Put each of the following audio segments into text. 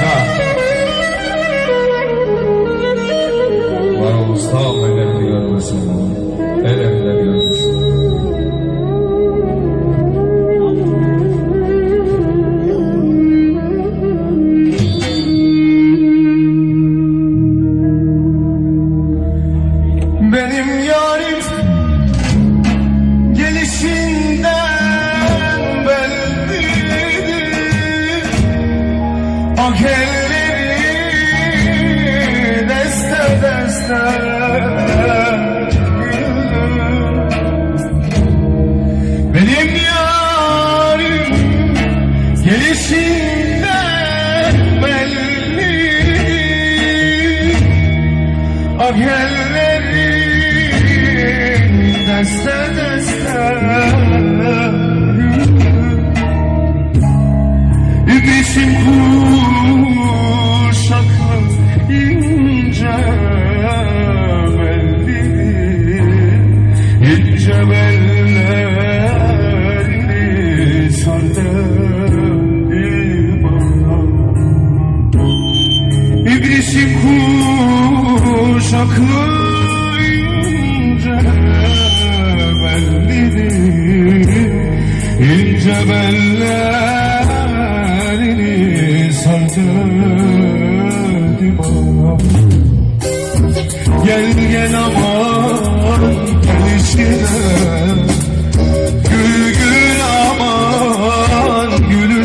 başka. Var ol ustam deste deste Benim yarim gelişinden bellidir Ah ellerin Aklınca bellidir ince bellerini sardı bana Gel gel aman gel içine. Gül gül aman gülüm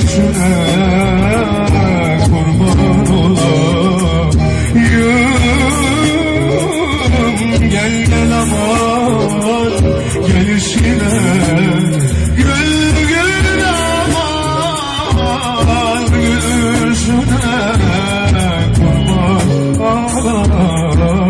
ateşine Gül gül ağlar gülüşüne Kurban ağlar